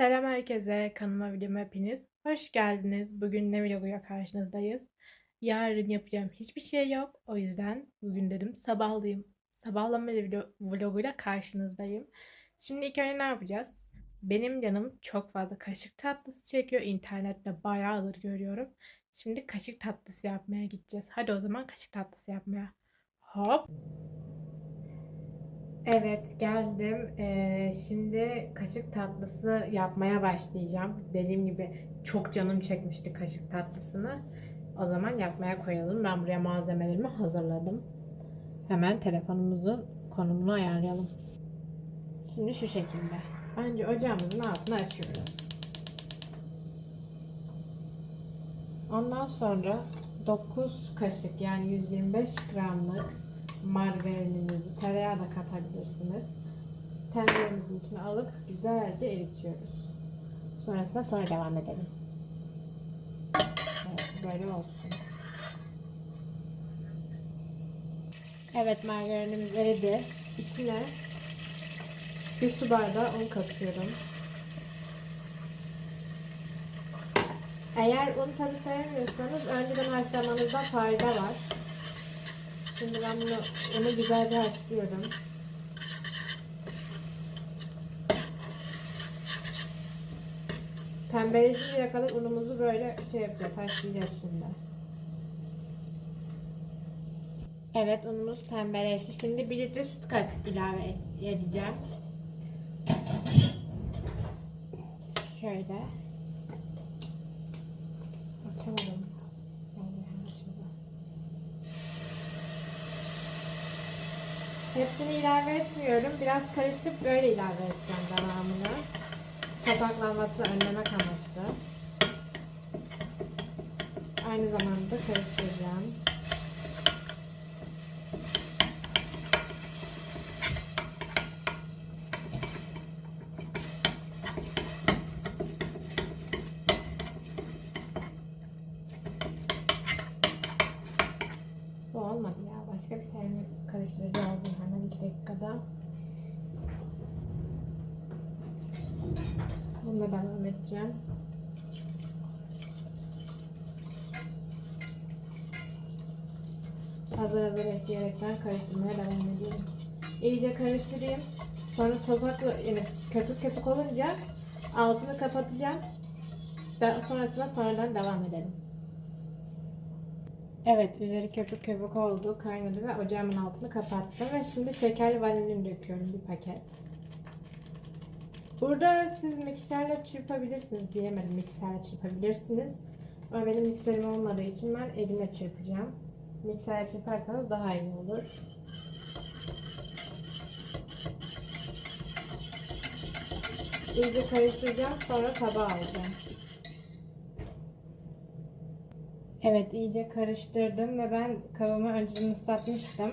Selam herkese, kanalıma videoma hepiniz hoş geldiniz. Bugün ne vloguyla karşınızdayız. Yarın yapacağım hiçbir şey yok. O yüzden bugün dedim sabahlayayım. Sabahlama vlog- vloguyla karşınızdayım. Şimdi ilk önce ne yapacağız? Benim canım çok fazla kaşık tatlısı çekiyor. İnternette bayağıdır görüyorum. Şimdi kaşık tatlısı yapmaya gideceğiz. Hadi o zaman kaşık tatlısı yapmaya. Hop. Evet geldim. Ee, şimdi kaşık tatlısı yapmaya başlayacağım. Dediğim gibi çok canım çekmişti kaşık tatlısını. O zaman yapmaya koyalım. Ben buraya malzemelerimi hazırladım. Hemen telefonumuzun konumunu ayarlayalım. Şimdi şu şekilde. Önce ocağımızın altını açıyoruz. Ondan sonra 9 kaşık yani 125 gramlık margarinimizi tereyağı da katabilirsiniz. Tenceremizin içine alıp güzelce eritiyoruz. Sonrasında sonra devam edelim. Evet böyle olsun. Evet margarinimiz eridi. İçine bir su bardağı un katıyorum. Eğer un tadı sevmiyorsanız önceden haşlamanızda fayda var. Şimdi ben bunu, bunu güzelce haşlıyorum. Pembeleşinceye kadar unumuzu böyle şey yapacağız, haşlayacağız şimdi. Evet unumuz pembeleşti. Şimdi bir litre süt kat ilave edeceğim. Şöyle. Açamadım. Hepsini ilave etmiyorum. Biraz karıştırıp böyle ilave edeceğim devamını. Topaklanmasını önlemek amaçlı. Aynı zamanda karıştıracağım. Bu olmadı ya. Başka bir tane karıştırıcı aldım hemen iki dakikada. Bununla devam edeceğim. Hazır hazır ekleyerekten karıştırmaya devam ediyorum. İyice karıştırayım. Sonra topakla yani köpük köpük olunca altını kapatacağım. Daha sonrasında sonradan devam edelim. Evet, üzeri köpük köpük oldu, kaynadı ve ocağımın altını kapattım ve şimdi şekerli vanilin döküyorum bir paket. Burada siz mikserle çırpabilirsiniz diyemedim, mikserle çırpabilirsiniz. Ama benim mikserim olmadığı için ben elimle çırpacağım. Mikserle çırparsanız daha iyi olur. İyice karıştıracağım, sonra tabağa alacağım. Evet iyice karıştırdım ve ben kabımı önceden ıslatmıştım.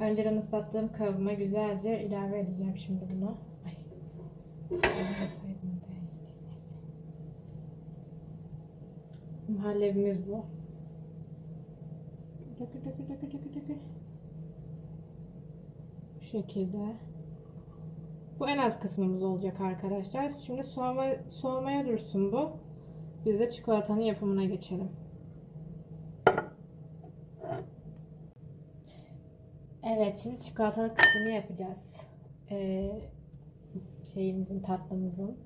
Önceden ıslattığım kabıma güzelce ilave edeceğim şimdi bunu. Ay. Olmasaydım da neyse. Muhallebimiz bu. Dökü dökü dökü dökü dökü. Bu şekilde. Bu en az kısmımız olacak arkadaşlar. Şimdi soğuma, soğumaya dursun bu. Biz de çikolatanın yapımına geçelim. Evet, şimdi çikolatalı kısmını yapacağız. Ee, şeyimizin, tatlımızın.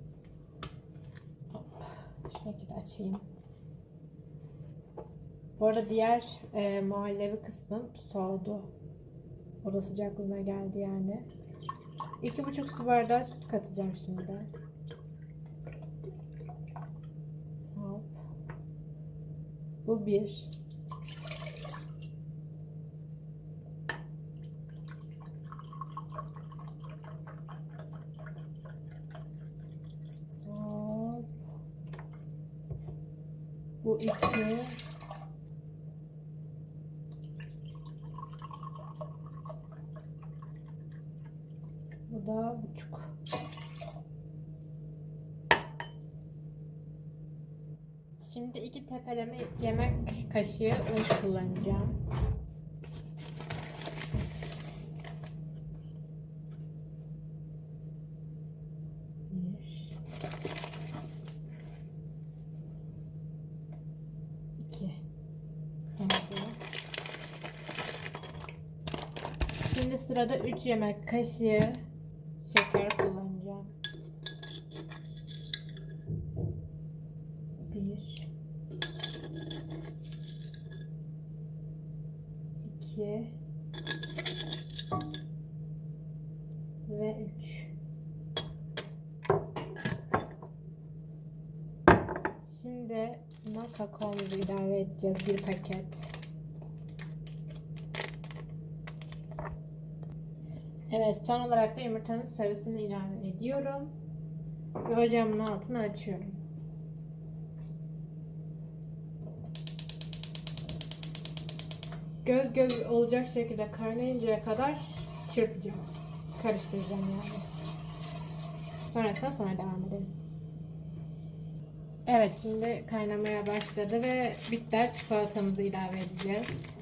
Hop, şu şekilde açayım. Bu arada diğer e, muhallebi kısmı soğudu. O sıcaklığına geldi yani. İki buçuk su bardağı süt katacağım şimdi. Hop. Bu bir. Hop. Bu iki. Bu da buçuk. Şimdi iki tepeleme yemek kaşığı un kullanacağım. Bir. Sırada 3 yemek kaşığı şeker kullanacağım. 1 2 ve 3 Şimdi buna kakaomuzu ilave edeceğiz. Bir paket. Evet, son olarak da yumurtanın sarısını ilave ediyorum. Ve ocağımın altını açıyorum. Göz göz olacak şekilde kaynayıncaya kadar çırpacağım. Karıştıracağım yani. Sonrasında sonra devam edelim. Evet şimdi kaynamaya başladı ve bitter çikolatamızı ilave edeceğiz.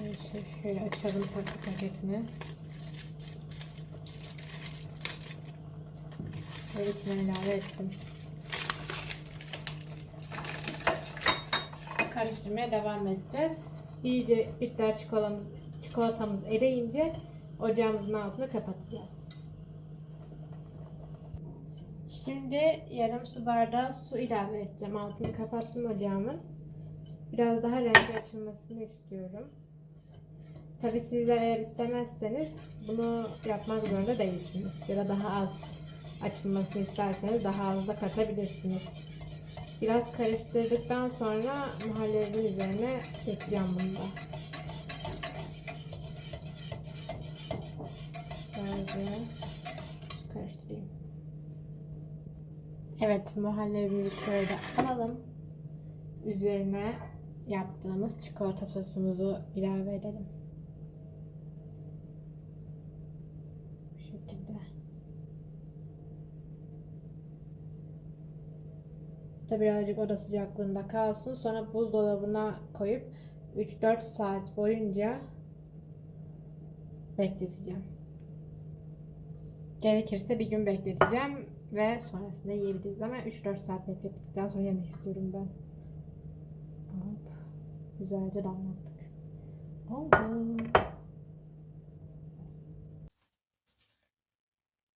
Evet, şöyle açalım pak- paketini. Ve içine ilave ettim. Karıştırmaya devam edeceğiz. İyice bitter çikolatamız, çikolatamız eriyince ocağımızın altını kapatacağız. Şimdi yarım su bardağı su ilave edeceğim. Altını kapattım ocağımın. Biraz daha rengi açılmasını istiyorum. Tabi sizler eğer istemezseniz bunu yapmak zorunda değilsiniz. Ya da daha az açılmasını isterseniz daha az da katabilirsiniz. Biraz karıştırdıktan sonra muhallebinin üzerine ekleyeceğim bunu da. Şöyle karıştırayım. Evet muhallebimizi şöyle alalım. Üzerine yaptığımız çikolata sosumuzu ilave edelim. Bu şekilde. Da birazcık oda sıcaklığında kalsın. Sonra buzdolabına koyup 3-4 saat boyunca bekleteceğim. Gerekirse bir gün bekleteceğim ve sonrasında yiyebiliriz ama 3-4 saat beklettikten sonra yemek istiyorum ben. Hop. Güzelce damlattık. Oldu.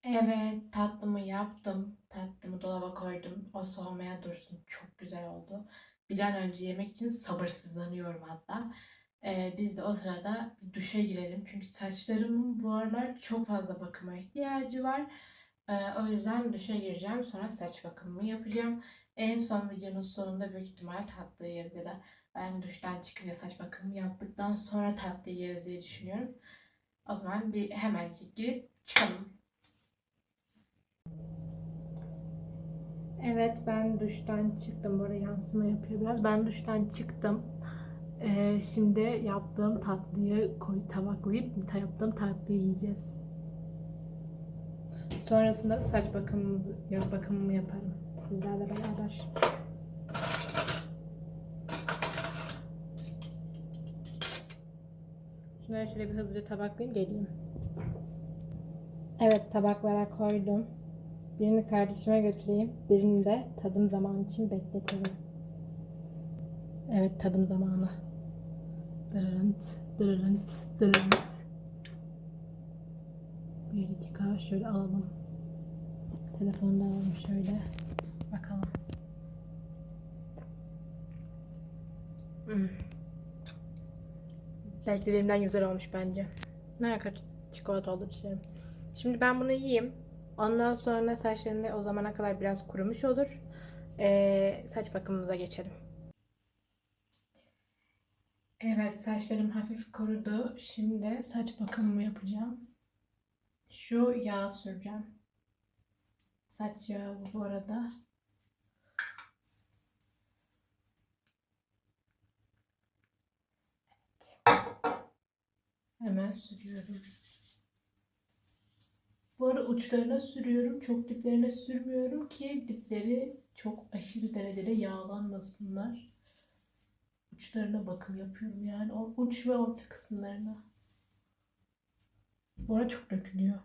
Evet, tatlımı yaptım. Tatlımı dolaba koydum. O soğumaya dursun. Çok güzel oldu. Bir an önce yemek için sabırsızlanıyorum hatta. Ee, biz de o sırada bir duşa girelim. Çünkü saçlarımın bu aralar çok fazla bakıma ihtiyacı var. Ee, o yüzden duşa gireceğim. Sonra saç bakımımı yapacağım. En son videonun sonunda büyük ihtimal tatlı yeriz ya da ben duştan çıkınca saç bakımımı yaptıktan sonra tatlı yeriz diye düşünüyorum. O zaman bir hemen girip çıkalım. Evet ben duştan çıktım. Burada yansıma yapıyor biraz. Ben duştan çıktım. Ee, şimdi yaptığım tatlıyı koy tabaklayıp ta- yaptığım tatlıyı yiyeceğiz. Sonrasında saç bakımımızı, ya bakımımı yaparım sizlerle beraber. Şunları şöyle bir hızlıca tabaklayayım geleyim. Evet tabaklara koydum. Birini kardeşime götüreyim. Birini de tadım zamanı için bekletelim. Evet tadım zamanı. Dırırınt, dırırınt, dırırınt. Bir dakika şöyle alalım. Telefonda alalım şöyle. Bakalım. Hmm. Beklediğimden güzel olmuş bence. Ne kadar çikolata oldu düşünüyorum. Şimdi ben bunu yiyeyim. Ondan sonra saçlarım da o zamana kadar biraz kurumuş olur. Ee, saç bakımımıza geçelim. Evet saçlarım hafif kurudu. Şimdi saç bakımımı yapacağım. Şu yağ süreceğim. Saç yağı bu arada. Evet. Hemen sürüyorum. Bu arada uçlarına sürüyorum. Çok diplerine sürmüyorum ki dipleri çok aşırı derecede yağlanmasınlar. Uçlarına bakım yapıyorum yani. O uç ve orta kısımlarına. Bu arada çok dökülüyor.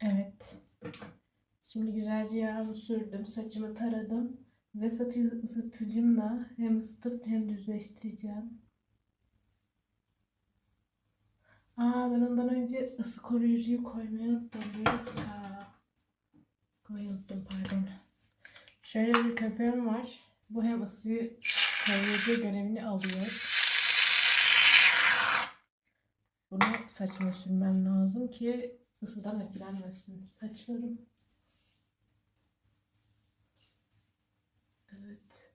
Evet. Şimdi güzelce yağımı sürdüm. Saçımı taradım. Ve saç ısıtıcımla hem ısıtıp hem düzleştireceğim. Aa ben ondan önce ısı koruyucuyu koymayı unuttum. Dakika. Koymayı unuttum pardon. Şöyle bir köpüğüm var. Bu hem ısıyı koruyucu görevini alıyor. Bunu saçıma sürmem lazım ki ısıdan etkilenmesin saçlarım. Evet.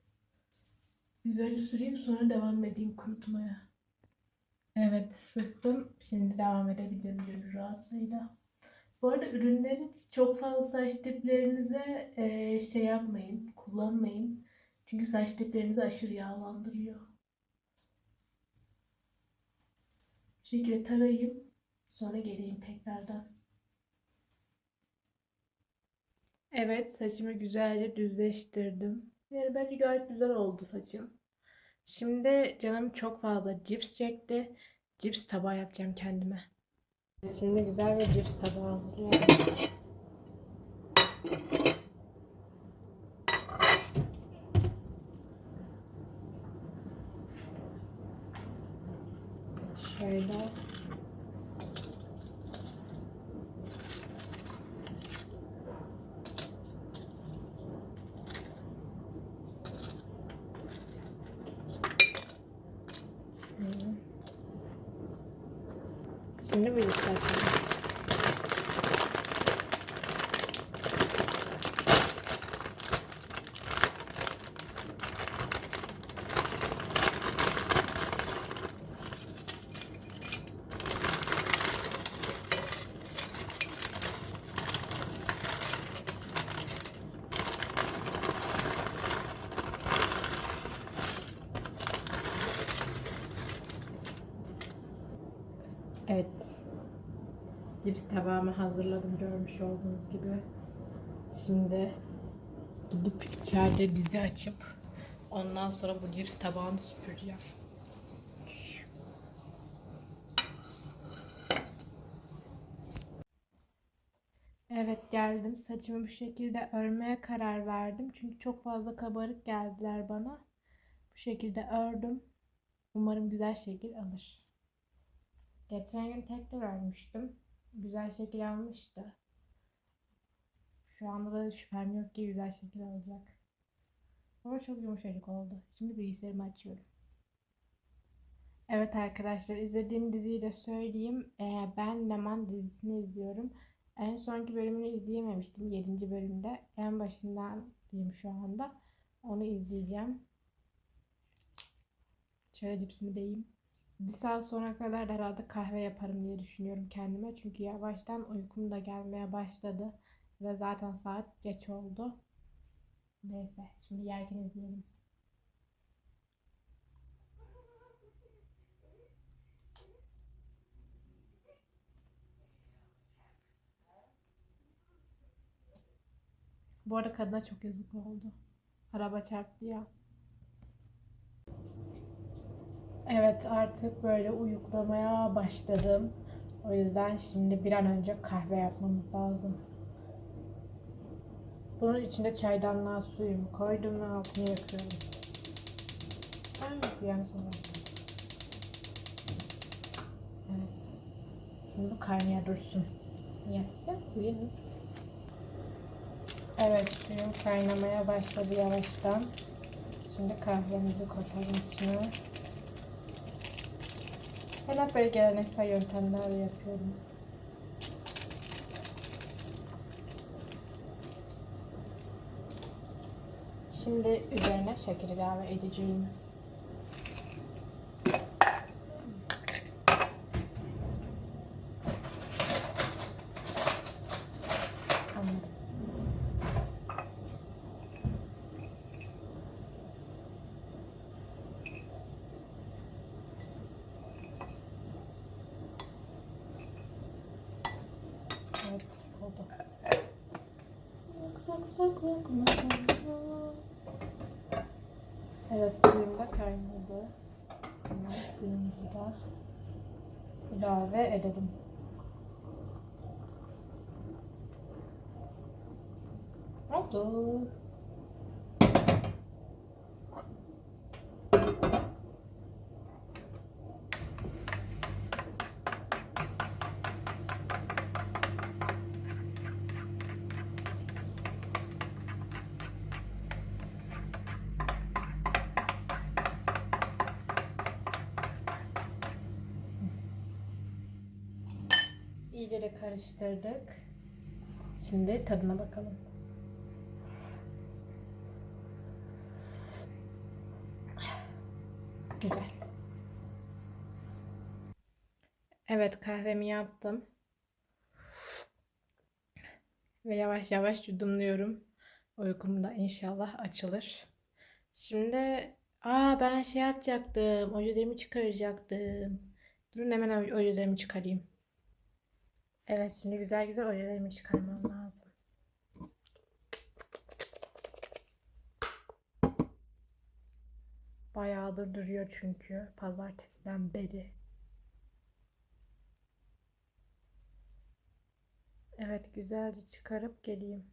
Güzelce süreyim sonra devam edeyim kurutmaya. Evet sıktım. Şimdi devam edebilirim gönül rahatlığıyla. Bu arada ürünleri çok fazla saç diplerinize eee, şey yapmayın, kullanmayın. Çünkü saç diplerinizi aşırı yağlandırıyor. Bu şekilde tarayayım. Sonra geleyim tekrardan. Evet saçımı güzelce düzleştirdim. Yani bence gayet güzel oldu saçım. Şimdi canım çok fazla cips çekti. Cips tabağı yapacağım kendime. Şimdi güzel bir cips tabağı hazırlıyorum. Şöyle. Şimdi bu yükseltelim. Evet. Cips tabağımı hazırladım görmüş olduğunuz gibi. Şimdi gidip içeride dizi açıp ondan sonra bu cips tabağını süpüreceğim. Evet geldim. Saçımı bu şekilde örmeye karar verdim. Çünkü çok fazla kabarık geldiler bana. Bu şekilde ördüm. Umarım güzel şekil alır. Geçen gün tekrar örmüştüm. Güzel şekil almıştı. Şu anda da şüphem yok ki güzel şekil alacak. Ama çok yumuşacık oldu. Şimdi bilgisayarımı açıyorum. Evet arkadaşlar izlediğim diziyi de söyleyeyim. Ee, ben Leman dizisini izliyorum. En sonki bölümünü izleyememiştim. 7. bölümde. En başından diyeyim şu anda. Onu izleyeceğim. Şöyle cipsimi de yiyeyim. Bir saat sonra kadar herhalde kahve yaparım diye düşünüyorum kendime. Çünkü yavaştan uykum da gelmeye başladı. Ve zaten saat geç oldu. Neyse şimdi yerken izleyelim. Bu arada kadına çok yazık oldu. Araba çarptı ya. Evet artık böyle uyuklamaya başladım. O yüzden şimdi bir an önce kahve yapmamız lazım. Bunun içinde çaydanlığa suyumu koydum ve altını yakıyorum. Evet, yani sonra. Evet. Şimdi kaynaya dursun. Yes, yes. Evet, suyum kaynamaya başladı yavaştan. Şimdi kahvemizi koyalım içine. Ben hep böyle geleneksel yöntemlerle yapıyorum. Şimdi üzerine şeker ilave edeceğim. Anladım. Evet, oldu. Evet, suyum da kaynadı. Hemen suyumuzu da ilave edelim. Oldu. iyice de karıştırdık. Şimdi tadına bakalım. Güzel. Evet kahvemi yaptım. Ve yavaş yavaş yudumluyorum. Uykum da inşallah açılır. Şimdi aa ben şey yapacaktım. Ojelerimi çıkaracaktım. Durun hemen ojelerimi çıkarayım. Evet şimdi güzel güzel ojelerimi çıkarmam lazım. Bayağıdır duruyor çünkü pazartesiden beri. Evet güzelce çıkarıp geleyim.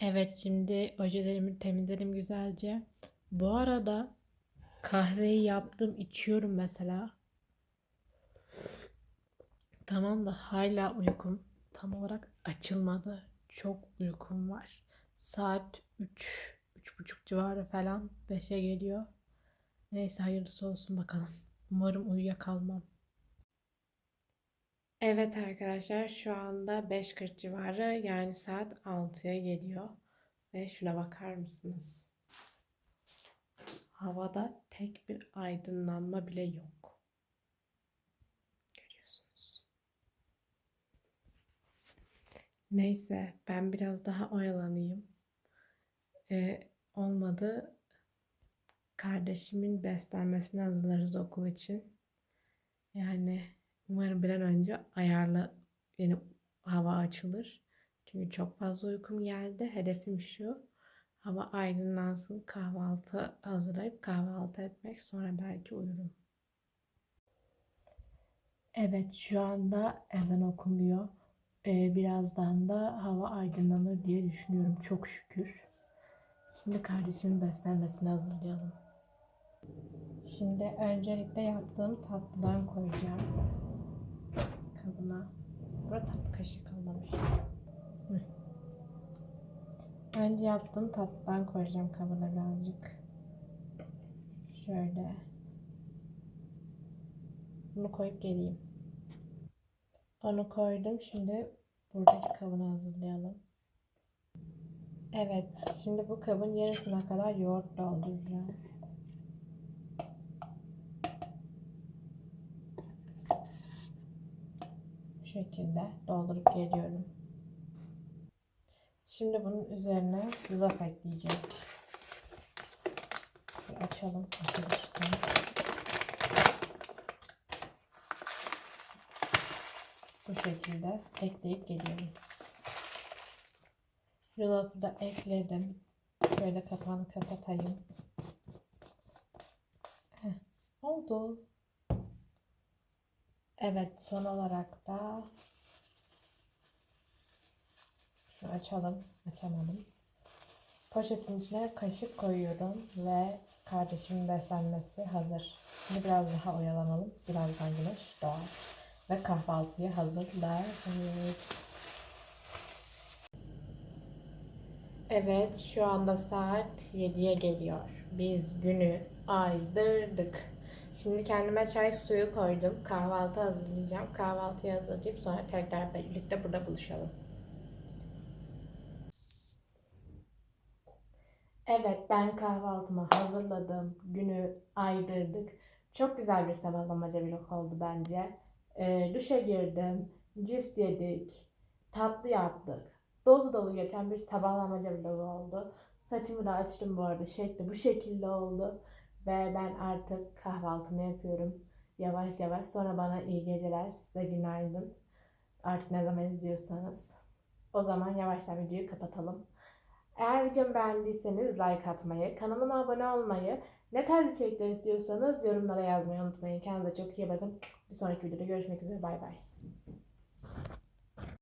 Evet şimdi ojelerimi temizledim güzelce. Bu arada kahveyi yaptım içiyorum mesela. Tamam da hala uykum tam olarak açılmadı. Çok uykum var. Saat 3, 3.30 civarı falan 5'e geliyor. Neyse hayırlısı olsun bakalım. Umarım uyuyakalmam. Evet arkadaşlar şu anda 5.40 civarı yani saat 6'ya geliyor. Ve şuna bakar mısınız? Havada tek bir aydınlanma bile yok. Neyse ben biraz daha oyalanayım. Ee, olmadı kardeşimin beslenmesini hazırlarız okul için. Yani umarım bir an önce ayarla yeni hava açılır. Çünkü çok fazla uykum geldi. Hedefim şu. Hava aydınlansın, kahvaltı hazırlayıp kahvaltı etmek. Sonra belki uyurum. Evet şu anda ezan okunuyor. Ee, birazdan da hava aydınlanır diye düşünüyorum çok şükür. Şimdi kardeşimin beslenmesini hazırlayalım. Şimdi öncelikle yaptığım tatlıdan koyacağım kabına. Burada tatlı kaşığı kalmamış. Önce yaptığım tatlıdan koyacağım kabına birazcık. Şöyle. Bunu koyup geleyim. Onu koydum. Şimdi buradaki kabını hazırlayalım. Evet. Şimdi bu kabın yarısına kadar yoğurt dolduracağım. Bu şekilde doldurup geliyorum. Şimdi bunun üzerine yulaf ekleyeceğim. Bir açalım. Açabilirsem. Şekilde ekleyip geliyorum. Yulafı da ekledim. Şöyle kapağını kapatayım. Heh, oldu. Evet son olarak da şunu açalım. Açamadım. Poşetin içine kaşık koyuyorum ve kardeşimin beslenmesi hazır. Şimdi biraz daha oyalanalım. Birazdan güneş doğar. Ve kahvaltıyı hazırlarız. Evet şu anda saat 7'ye geliyor. Biz günü aydırdık. Şimdi kendime çay suyu koydum. Kahvaltı hazırlayacağım. Kahvaltıyı hazırlayıp sonra tekrar birlikte burada buluşalım. Evet ben kahvaltımı hazırladım. Günü aydırdık. Çok güzel bir sabahlamaca vlog oldu bence. Ee, duşa girdim. Cips yedik. Tatlı yaptık. Dolu dolu geçen bir sabahlamaca vlogu oldu. Saçımı da açtım bu arada. Şekli bu şekilde oldu. Ve ben artık kahvaltımı yapıyorum. Yavaş yavaş. Sonra bana iyi geceler. Size günaydın. Artık ne zaman izliyorsanız. O zaman yavaştan videoyu kapatalım. Eğer videomu beğendiyseniz like atmayı, kanalıma abone olmayı, ne tarz içerikler istiyorsanız yorumlara yazmayı unutmayın. Kendinize çok iyi bakın. Bir sonraki videoda görüşmek üzere. Bay bay.